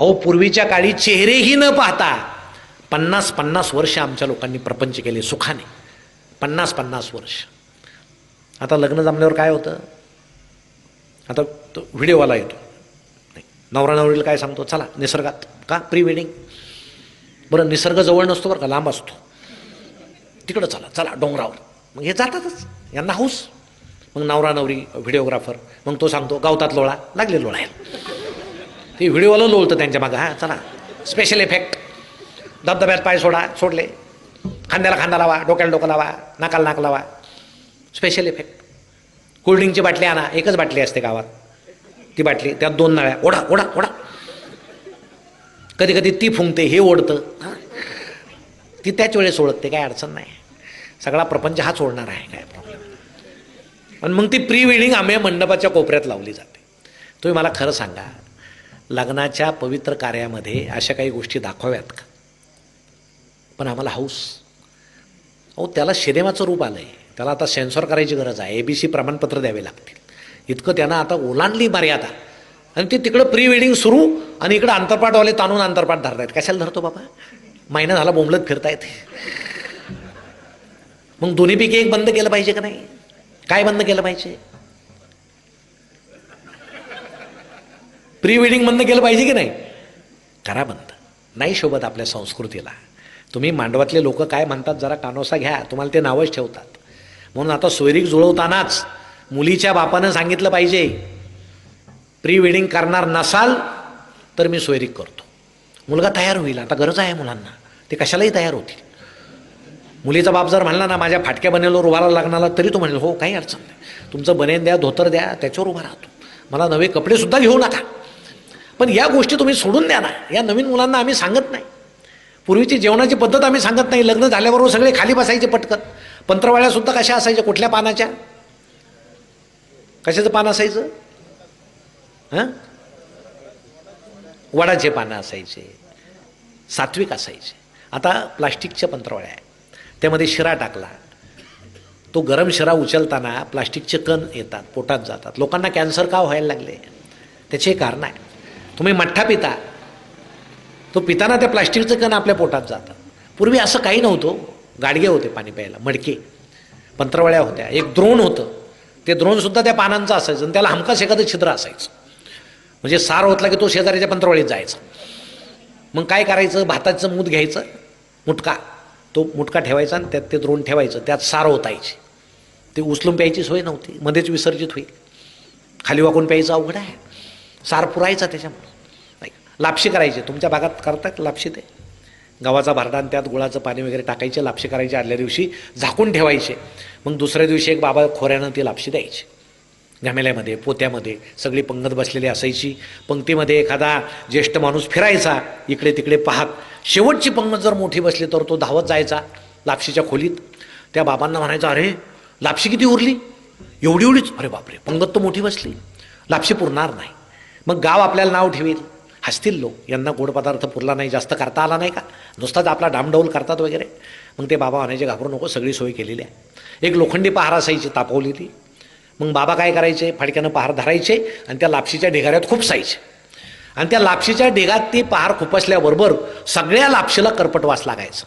अहो पूर्वीच्या काळी चेहरेही न पाहता पन्नास पन्नास वर्ष आमच्या लोकांनी प्रपंच केले सुखाने. पन्नास पन्नास वर्ष. आता लग्न जमल्यावर काय होतं? आता तो व्हिडिओवाला येतो. नवरा नवरीला काय सांगतो? चला निसर्गात. का? Pre wedding. बरं निसर्ग जवळ नसतो बरं का लांब असतो. तिकडं चला चला डोंगरावर. मग हे जातातच. यांना हाऊस. मग नवरा नवरी व्हिडिओग्राफर. मग तो सांगतो गावतात लोळा. लागले लोळायला. ते व्हिडिओवाला लोळतं त्यांच्या मागं. हां चला. स्पेशल इफेक्ट धबधब्यात पाय सोडा सोडले. खांद्याला खांदा लावा डोक्याला डोकं लावा नाकाला नाक लावा. स्पेशल इफेक्ट कोल्ड्रिंकची बाटली आणा एकच बाटली असते गावात. ती बाटली त्यात दोन नळ्या. ओढा ओढा ओढा. कधी कधी ती फुंकते हे ओढतं. हां. ती त्याच वेळेस ओळखते काय अडचण नाही. सगळा प्रपंच हाच ओढणार आहे काय प्रॉब्लेम पण मग ती प्री वेडिंग आम्ही मंडपाच्या कोपऱ्यात लावली जाते. तुम्ही मला खरं सांगा लग्नाच्या पवित्र कार्यामध्ये अशा काही गोष्टी दाखवाव्यात का? पण आम्हाला हाऊस. अहो त्याला सिनेमाचं रूप आलं आहे त्याला आता सेन्सॉर करायची गरज आहे. ए बी सी प्रमाणपत्र द्यावे लागतील. इतकं त्यांना आता ओलांडली मर्यादा. आणि ते तिकडं प्री वेडिंग सुरू आणि इकडं अंतरपाठवाले ताणून अंतरपाठ धरतायत. कशाला धरतो बाबा? महिना झाला बोंबलत फिरतायत. मग दोन्हीपैकी एक बंद केलं पाहिजे का नाही? काय बंद केलं पाहिजे? प्री वेडिंग बंद केलं पाहिजे की नाही? करा बंद. नाही शोभत आपल्या संस्कृतीला. तुम्ही मांडवातले लोक काय म्हणतात जरा कानोसा घ्या तुम्हाला ते नावच ठेवतात. म्हणून आता सोयरीक जुळवतानाच मुलीच्या बापानं सांगितलं पाहिजे प्री वेडिंग करणार नसाल तर मी सोयरीक करतो. मुलगा तयार होईल आता गरज आहे मुलांना. ते कशालाही तयार होतील. मुलीचा बाप जर म्हणला ना माझ्या फाटक्या बनेलवर उभारायला लागणारा तरी तो म्हणेल हो काही अडचण नाही. तुमचं बनेन द्या धोतर द्या त्याच्यावर उभा राहतो. मला नवे कपडेसुद्धा घेऊ नका. पण या गोष्टी तुम्ही सोडून द्या ना. या नवीन मुलांना आम्ही सांगत नाही. पूर्वीची जेवणाची पद्धत आम्ही सांगत नाही. लग्न झाल्याबरोबर सगळे खाली बसायचे पटकन. पंत्रवाळ्यासुद्धा कशा असायच्या? कुठल्या पानाच्या? कशाचं पान असायचं? हां? वडाचे पानं असायचे. सात्विक असायचे. आता प्लास्टिकच्या पंत्रवाळ्या आहे त्यामध्ये शिरा टाकला. तो गरम शिरा उचलताना प्लास्टिकचे कण येतात पोटात जातात. लोकांना कॅन्सर का व्हायला लागले? त्याचे कारण आहे. तुम्ही मठ्ठा पिता. तो पिताना त्या प्लास्टिकचं कण आपल्या पोटात जातात पूर्वी असं काही नव्हतं. गाडगे होते पाणी प्यायला मडके. पंत्रवळ्या होत्या. एक द्रोण होतं. ते द्रोणसुद्धा त्या पानांचं असायचं आणि त्याला हमखास एखादं छिद्र असायचं. म्हणजे सार होतला की तो शेजारीच्या पंत्रवळीत जायचा. मग काय करायचं? भाताचं मूत घ्यायचं. मुटका. तो मुटका ठेवायचा आणि त्यात ते द्रोण ठेवायचं. त्यात सार होतायची ते उचलून प्यायची सोय नव्हती. मध्येच विसर्जित होईल. खाली वाकून प्यायचं अवघड आहे. सार पुरायचा त्याच्यामुळे. नाही लापशी करायची. तुमच्या भागात करतात लापशी ते. गव्हाचा भारडा आणि त्यात गुळाचं पाणी वगैरे टाकायचे लापशी करायचे आदल्या दिवशी झाकून ठेवायचे. मग दुसऱ्या दिवशी एक बाबा खोऱ्यानं ती लापशी द्यायची. घमेल्यामध्ये पोत्यामध्ये सगळी पंगत बसलेली असायची. पंक्तीमध्ये एखादा ज्येष्ठ माणूस फिरायचा इकडे तिकडे पाहत. शेवटची पंगत जर मोठी बसली तर तो धावत जायचा लापशीच्या खोलीत. त्या बाबांना म्हणायचं अरे लापशी किती उरली? एवढी एवढीच? अरे बापरे पंगत तर मोठी बसली. लापशी पुरणार नाही. मग गाव आपल्याला नाव ठेवेल. हसतील लोक. यांना गोड पदार्थ पुरला नाही जास्त करता आला नाही का? नुसताच आपला डामडौल करतात वगैरे. मग ते बाबा म्हणायचे घाबरू नको सगळी सोय केलेली आहे. एक लोखंडी पहार असायची तापवलेली मग बाबा काय करायचे? फडक्यानं पहार धरायचे आणि त्या लापशीच्या ढिगाऱ्यात खुपसायचे आणि त्या लापशीच्या ढिगात ती पहार खुपसल्याबरोबर सगळ्या लापशीला करपट वास लागायचं.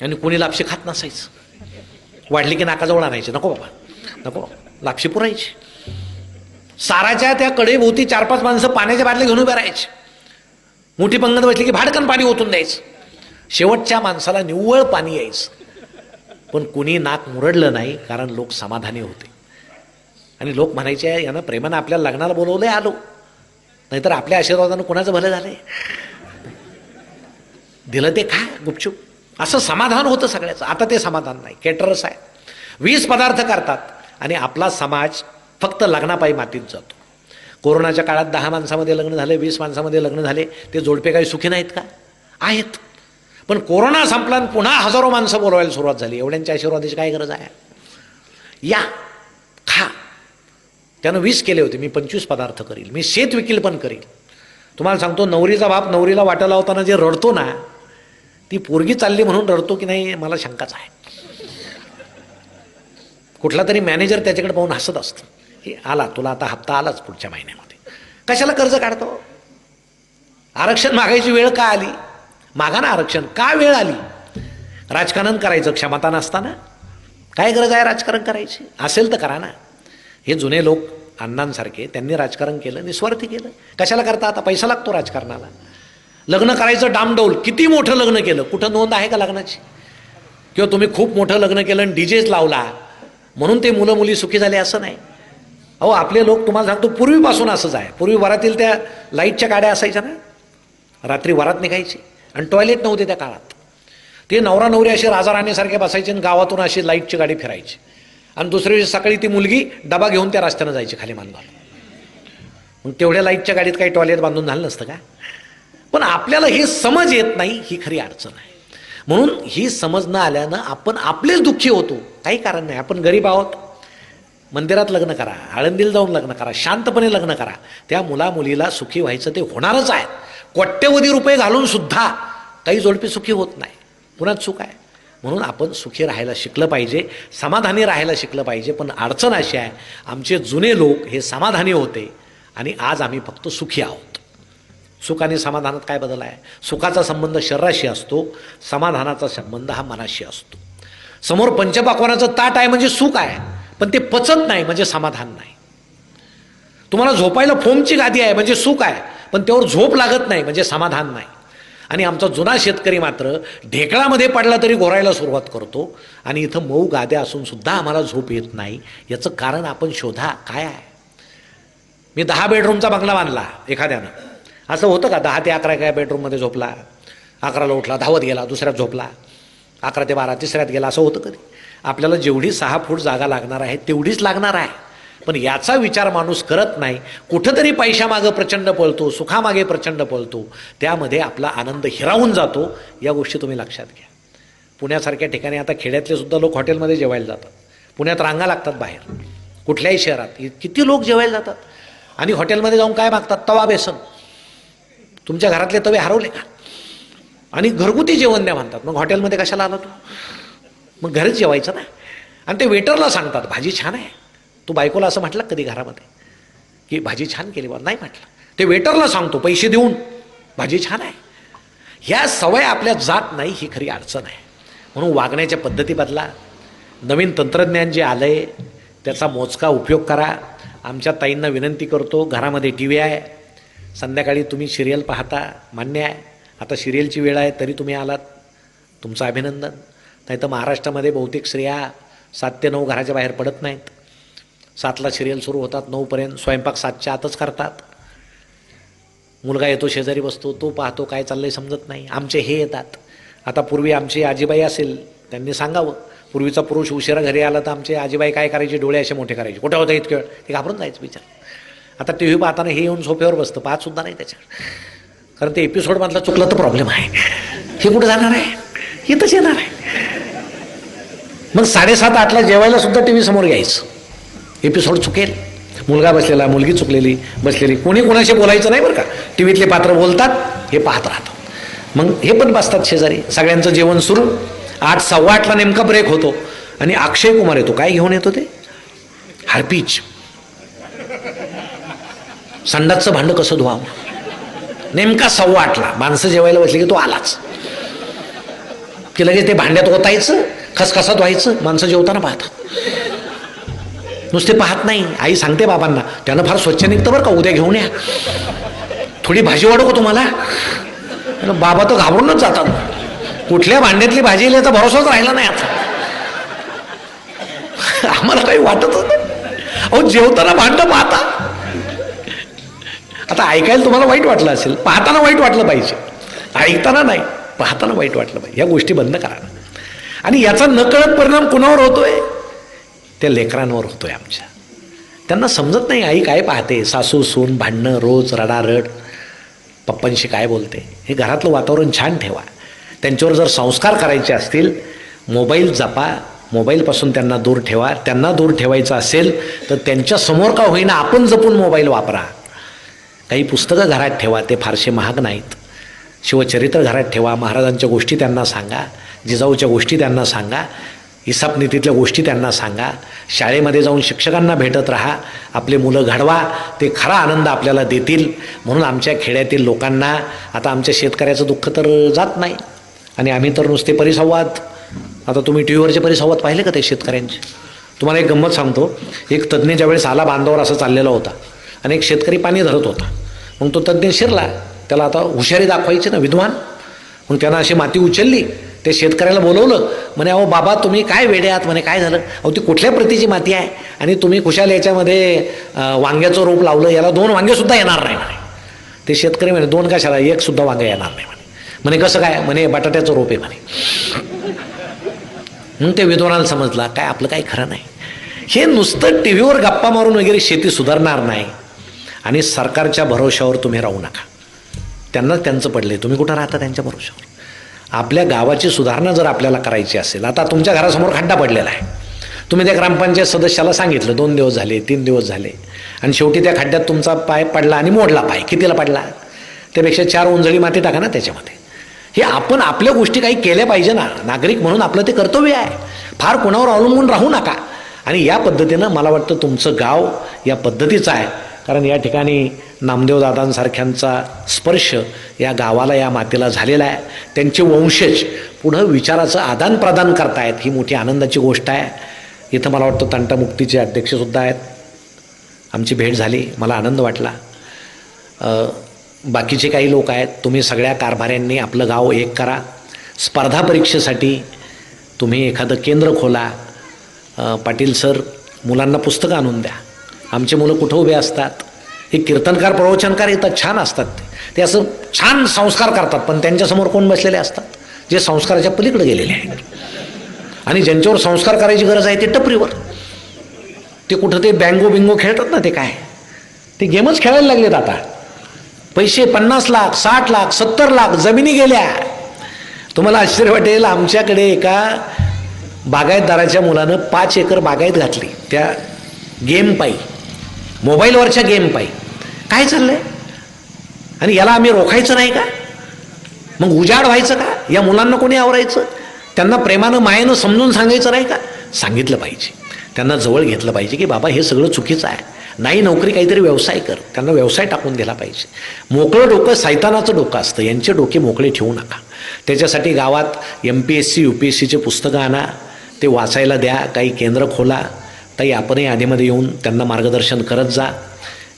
आणि कोणी लापशी खात नसायचं. वाढली की नाकाजवळ आणायचे. नको बाबा. नको. लापशी पुरायची. साराच्या त्या कडेभोवती चार पाच माणसं पाण्याच्या बाटल्या घेऊन उभे राहायचे. मोठी पंगत बसली की भाडकन पाणी ओतून द्यायचं. शेवटच्या माणसाला निव्वळ पाणी यायचं. पण कुणी नाक मुरडलं नाही कारण लोक समाधानी होते. आणि लोक म्हणायचे यानं प्रेमानं आपल्याला लग्नाला बोलवलं आलो. नाहीतर आपल्या आशीर्वादानं कोणाचं भलं झालंय? दिलं ते खा गुपचूप. असं समाधान होतं सगळ्याचं. आता ते समाधान नाही. केटरस आहे वीस पदार्थ करतात. आणि आपला समाज फक्त लग्नापायी मातीत जातो. कोरोनाच्या काळात दहा माणसामध्ये लग्न झाले वीस माणसामध्ये लग्न झाले ते जोडपे काही सुखी नाहीत का? आहेत. पण कोरोना संपला आणि पुन्हा हजारो माणसं बोलवायला सुरुवात झाली. एवढ्यांच्या आशीर्वादाची काय गरज आहे? या खा. त्यानं वीस केले होते. मी पंचवीस पदार्थ करील. मी शेत विकील पण करील. तुम्हाला सांगतो नवरीचा बाप नवरीला वाटा लावताना जे रडतो ना ती पोरगी चालली म्हणून रडतो की नाही मला शंकाच आहे. कुठला तरी मॅनेजर त्याच्याकडे पाहून हसत असतो. हे आला तुला आता हप्ता आलाच पुढच्या महिन्यामध्ये. कशाला कर्ज काढतो? आरक्षण मागायची वेळ का आली? मागा ना आरक्षण. का वेळ आली? राजकारण करायचं क्षमता नसताना. काय गरज आहे राजकारण करायची? असेल तर करा ना. हे जुने लोक अण्णांसारखे त्यांनी राजकारण केलं निस्वार्थी केलं. कशाला करता? आता पैसा लागतो राजकारणाला. लग्न करायचं डामडौल. किती मोठं लग्न केलं? कुठं नोंद आहे का लग्नाची? किंवा तुम्ही खूप मोठं लग्न केलं आणि डीजेच लावला? म्हणून ते मुलं मुली सुखी झाले असं नाही. अहो आपले लोक तुम्हाला सांगतो पूर्वीपासून असंच आहे. पूर्वी वरातील त्या लाईटच्या गाड्या असायच्या ना? रात्री वरात निघायची आणि टॉयलेट नव्हते त्या काळात. ते नवरा नवरी असे राजाराणीसारखे बसायचे आणि गावातून अशी लाईटची गाडी फिरायची. आणि दुसऱ्या दिवशी सकाळी ती मुलगी डबा घेऊन त्या रस्त्यानं जायची खाली मान मग तेवढ्या लाईटच्या गाडीत काही टॉयलेट बांधून झालं नसतं का? पण आपल्याला हे समज येत नाही ही खरी अडचण आहे. म्हणून ही समज न आल्यानं आपण आपलेच दुःखी होतो. काही कारण नाही. आपण गरीब आहोत. मंदिरात लग्न करा आळंदीला जाऊन लग्न करा शांतपणे लग्न करा. त्या मुला मुलीला सुखी व्हायचं ते होणारच आहे. कोट्यवधी रुपये घालून सुद्धा काही जोडपी सुखी होत नाही. पुन्हा चूक आहे. म्हणून आपण सुखी राहायला शिकलं पाहिजे समाधानी राहायला शिकलं पाहिजे पण अडचण अशी आहे आमचे जुने लोक हे समाधानी होते आणि आज आम्ही फक्त सुखी आहोत. सुख आणि समाधानात काय बदल आहे? सुखाचा संबंध शरीराशी असतो समाधानाचा संबंध हा मनाशी असतो. समोर पंचपाकवानाचं ताट आहे म्हणजे सुख आहे. पण ते पचत नाही म्हणजे समाधान नाही. तुम्हाला झोपायला फोमची गादी आहे म्हणजे सुख आहे पण त्यावर झोप लागत नाही म्हणजे समाधान नाही. आणि आमचा जुना शेतकरी मात्र ढेकळामध्ये पडला तरी घोरायला सुरुवात करतो आणि इथं मऊ गाद्या असून सुद्धा आम्हाला झोप येत नाही. याचं कारण आपण शोधा काय आहे? मी दहा बेडरूमचा बंगला बांधला एखाद्यानं. असं होतं का? दहा ते अकरा एका बेडरूममध्ये झोपला अकराला उठला धावत गेला दुसऱ्यात झोपला अकरा ते बारा तिसऱ्यात गेला असं होतं कधी? आपल्याला जेवढी सहा फूट जागा लागणार आहे तेवढीच लागणार आहे. पण याचा विचार माणूस करत नाही. कुठंतरी पैशामागं प्रचंड पळतो सुखामागे प्रचंड पळतो. त्यामध्ये आपला आनंद हिरावून जातो. या गोष्टी तुम्ही लक्षात घ्या. पुण्यासारख्या ठिकाणी आता खेड्यातले सुद्धा लोक हॉटेलमध्ये जेवायला जातात. पुण्यात रांगा लागतात बाहेर. कुठल्याही शहरात. किती लोक जेवायला जातात? आणि हॉटेलमध्ये जाऊन काय मागतात? तवा बेसन. तुमच्या घरातले तवे हरवले का? आणि घरगुती जेवण द्या म्हणतात. मग हॉटेलमध्ये कशाला आला तू मग घरीच जेवायचं ना. आणि ते वेटरला सांगतात भाजी छान आहे. तू बायकोला असं म्हटलं कधी घरामध्ये? की भाजी छान केली बा. नाही म्हटलं. ते वेटरला सांगतो पैसे देऊन भाजी छान आहे. ह्या सवय आपल्या जात नाही ही खरी अडचण आहे. म्हणून वागण्याच्या पद्धती बदला. नवीन तंत्रज्ञान जे आलं आहे त्याचा मोजका उपयोग करा. आमच्या ताईंना विनंती करतो घरामध्ये टी व्ही आहे. संध्याकाळी तुम्ही सिरियल पाहता मान्य आहे. आता सिरियलची वेळ आहे तरी तुम्ही आलात. तुमचं अभिनंदन. नाही तर महाराष्ट्रामध्ये बहुतेक स्त्रिया सात ते नऊ घराच्या बाहेर पडत नाहीत. सातला सिरियल सुरू होतात नऊपर्यंत स्वयंपाक सातच्या आतच करतात. मुलगा येतो शेजारी बसतो तो पाहतो काय चाललंय समजत नाही. आमचे हे येतात. आता पूर्वी आमची आजीबाई असेल त्यांनी सांगावं पूर्वीचा पुरुष उशिरा घरी आला तर आमचे आजीबाई काय करायचे? डोळे असे मोठे करायचे. कुठे होता इतकं वेळ? ते घाबरून जायचं विचार आता टी व्ही पाहताना हे येऊन सोफ्यावर बसतं पाहत सुद्धा नाही त्याच्यावर कारण ते एपिसोडमधला चुकला तर प्रॉब्लेम आहे. हे कुठं जाणार आहे? इथंच येणार आहे. मग साडेसात आठला जेवायला सुद्धा टी व्ही समोर यायचं. एपिसोड चुकेल. मुलगा बसलेला मुलगी चुकलेली बसलेली. कोणी कोणाशी बोलायचं नाही बरं का? टी व्हीतले पात्र बोलतात हे पाहत राहतात. मग हे पण बसतात शेजारी. सगळ्यांचं जेवण सुरू. आठ सव्वा आठला नेमका ब्रेक होतो. आणि अक्षय कुमार येतो. काय घेऊन येतो ते? हार्पीच. संडासचं भांडं कसं धुवावं? नेमका सव्वा आठला. माणसं जेवायला बसली की तो आलाच. की लगेच ते भांड्यात ओतायचं. खसखसात व्हायचं माणसं जेवताना पाहतात. नुसते पाहत नाही. आई सांगते बाबांना त्यानं फार स्वच्छ निघतं बरं का उद्या घेऊन या. थोडी भाजी वाढू का तुम्हाला? बाबा तर घाबरूनच जातात. कुठल्या भांड्यातली भाजी येईल याचा भरोसाच राहिला नाही आता. आम्हाला काही वाटतच नाही. अहो जेवताना भांडं पाहता. आता ऐकायला तुम्हाला वाईट वाटलं असेल पाहताना वाईट वाटलं पाहिजे. ऐकताना नाही पाहताना वाईट वाटलं पाहिजे. या गोष्टी बंद करा आणि याचा नकळत परिणाम कुणावर होतोय? त्या लेकरांवर होतोय आमच्या. त्यांना समजत नाही आई काय पाहते? सासू सून भांडणं रोज रडारड. पप्पांशी काय बोलते? हे घरातलं वातावरण छान ठेवा. त्यांच्यावर जर संस्कार करायचे असतील मोबाईल जपा. मोबाईलपासून त्यांना दूर ठेवा. त्यांना दूर ठेवायचं असेल तर त्यांच्यासमोर का होईना आपण जपून मोबाईल वापरा. काही पुस्तकं घरात ठेवा ते फारसे महाग नाहीत. शिवचरित्र घरात ठेवा. महाराजांच्या गोष्टी त्यांना सांगा. जिजाऊच्या गोष्टी त्यांना सांगा हिसाब नीतीतल्या गोष्टी त्यांना सांगा शाळेमध्ये जाऊन शिक्षकांना भेटत राहा आपले मुलं घडवा ते खरा आनंद आपल्याला देतील. म्हणून आमच्या खेड्यातील लोकांना आता आमच्या शेतकऱ्याचं दुःख तर जात नाही. आणि आम्ही तर नुसते परिसंवाद आता तुम्ही टी व्हीवरचे परिसंवाद पाहिले का ते शेतकऱ्यांचे? तुम्हाला एक गंमत सांगतो एक तज्ज्ञ ज्यावेळेस आला बांधावर असं चाललेला होता आणि एक शेतकरी पाणी धरत होता. मग तो तज्ज्ञ शिरला त्याला आता हुशारी दाखवायची ना विद्वान? मग त्यानं अशी माती उचलली ते शेतकऱ्याला बोलवलं. म्हणे अहो बाबा तुम्ही काय वेडे आहात? म्हणे काय झालं? अहो ती कुठल्या प्रतीची माती आहे? आणि तुम्ही खुशाल याच्यामध्ये वांग्याचं रोप लावलं याला दोन वांगेसुद्धा येणार नाही. म्हणे. ते शेतकरी म्हणे दोन कशाला? एक सुद्धा वांगे येणार नाही. म्हणे. म्हणे कसं काय? म्हणे बटाट्याचं रोप आहे. म्हणे. मग ते विद्वानाला समजला काय आपलं काही खरं नाही. हे नुसतं टी व्हीवर गप्पा मारून वगैरे शेती सुधारणार नाही. आणि सरकारच्या भरोश्यावर तुम्ही राहू नका. त्यांना त्यांचं पडले तुम्ही कुठं राहता? त्यांच्या भरोशावर. आपल्या गावाची सुधारणा जर आपल्याला करायची असेल आता तुमच्या घरासमोर खड्डा पडलेला आहे. तुम्ही त्या ग्रामपंचायत सदस्याला सांगितलं दोन दिवस झाले तीन दिवस झाले. आणि शेवटी त्या खड्ड्यात तुमचा पाय पडला आणि मोडला पाय. कितीला पडला? त्यापेक्षा चार उंजळी माती टाका ना त्याच्यामध्ये. हे आपण आपल्या गोष्टी काही केल्या पाहिजे ना. नागरिक म्हणून आपलं ते कर्तव्य आहे. फार कोणावर अवलंबून राहू नका. आणि या पद्धतीनं मला वाटतं तुमचं गाव या पद्धतीचं आहे. कारण या ठिकाणी नामदेवदादांसारख्यांचा स्पर्श या गावाला या मातेला झालेला आहे. त्यांचे वंशज पुढं विचाराचं आदानप्रदान करतायत. ही मोठी आनंदाची गोष्ट आहे. इथं मला वाटतं तंटामुक्तीचे अध्यक्षसुद्धा आहेत. आमची भेट झाली. मला आनंद वाटला. बाकीचे काही लोक आहेत. तुम्ही सगळ्या कारभाऱ्यांनी आपलं गाव एक करा. स्पर्धा परीक्षेसाठी तुम्ही एखादं केंद्र खोला. पाटील सर मुलांना पुस्तकं आणून द्या. आमचे मुलं कुठं उभे असतात? हे कीर्तनकार प्रवचनकार येतात छान असतात ते. ते असं छान संस्कार करतात पण त्यांच्यासमोर कोण बसलेले असतात? जे संस्काराच्या पलीकडे गेलेले आहेत. आणि ज्यांच्यावर संस्कार करायची गरज आहे ते टपरीवर. ते कुठं ते बँगो बिंगो खेळतात ना ते काय? ते गेमच खेळायला लागलेत आता. पैसे पन्नास लाख साठ लाख सत्तर लाख जमिनी गेल्या. तुम्हाला आश्चर्य वाटेल आमच्याकडे एका बागायतदाराच्या मुलानं पाच एकर बागायत घातली. त्या गेम पायी. मोबाईलवरच्या गेम पायी. काय चाललंय? आणि याला आम्ही रोखायचं नाही का? मग उजाड व्हायचं का? या मुलांना कोणी आवरायचं? त्यांना प्रेमानं मायेनं समजून सांगायचं नाही का? सांगितलं पाहिजे. त्यांना जवळ घेतलं पाहिजे की बाबा हे सगळं चुकीचं आहे. नाही नोकरी काहीतरी व्यवसाय कर. त्यांना व्यवसाय टाकून दिला पाहिजे. मोकळं डोकं सैतानाचं डोकं असतं. यांचे डोके मोकळे ठेवू नका. त्याच्यासाठी गावात M P S C U P S सीचे पुस्तकं आणा. ते वाचायला द्या. काही केंद्र खोला. ताई आपणही आधीमध्ये येऊन त्यांना मार्गदर्शन करत जा.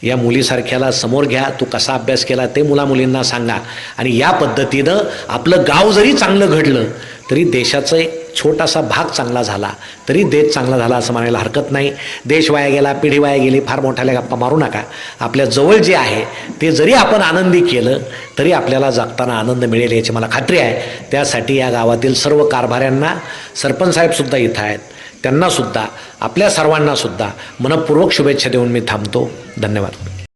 या मुलीसारख्याला समोर घ्या. तू कसा अभ्यास केला ते मुलामुलींना सांगा. आणि या पद्धतीनं आपलं गाव जरी चांगलं घडलं तरी देशाचा एक छोटासा भाग चांगला झाला. तरी देश चांगला झाला असं म्हणायला हरकत नाही. देश वाया गेला पिढी वाया गेली फार मोठ्याल्या गप्पा मारू नका. आपल्या जवळ जे आहे ते जरी आपण आनंदी केलं तरी आपल्याला जगताना आनंद मिळेल याची मला खात्री आहे. त्यासाठी या गावातील सर्व कारभाऱ्यांना सरपंच साहेबसुद्धा इथं आहेत. त्यांनासुद्धा आपल्या सर्वांनासुद्धा मनपूर्वक शुभेच्छा देऊन मी थांबतो. धन्यवाद.